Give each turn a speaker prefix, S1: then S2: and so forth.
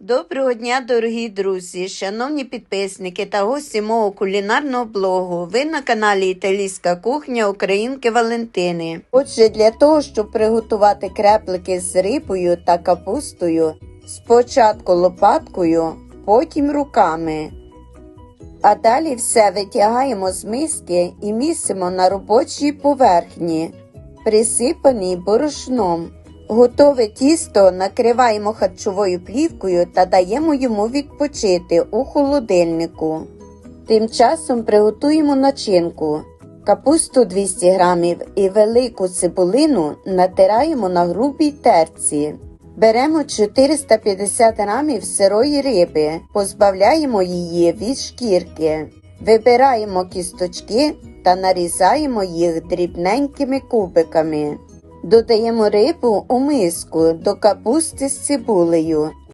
S1: Доброго дня, дорогі друзі, шановні підписники та гості мого кулінарного блогу. Ви на каналі Італійська кухня Українки Валентини. Отже, для того, щоб приготувати креплики з рибою та капустою, спочатку лопаткою, потім руками. А далі все витягаємо з миски і місимо на робочій поверхні, присипаній борошном. Готове тісто накриваємо харчовою плівкою та даємо йому відпочити у холодильнику. Тим часом приготуємо начинку. Капусту 200 г і велику цибулину натираємо на грубій терці. Беремо 450 г сирої риби, позбавляємо її від шкірки. Вибираємо кісточки та нарізаємо їх дрібненькими кубиками. Додаємо рибу у миску до капусти з цибулею.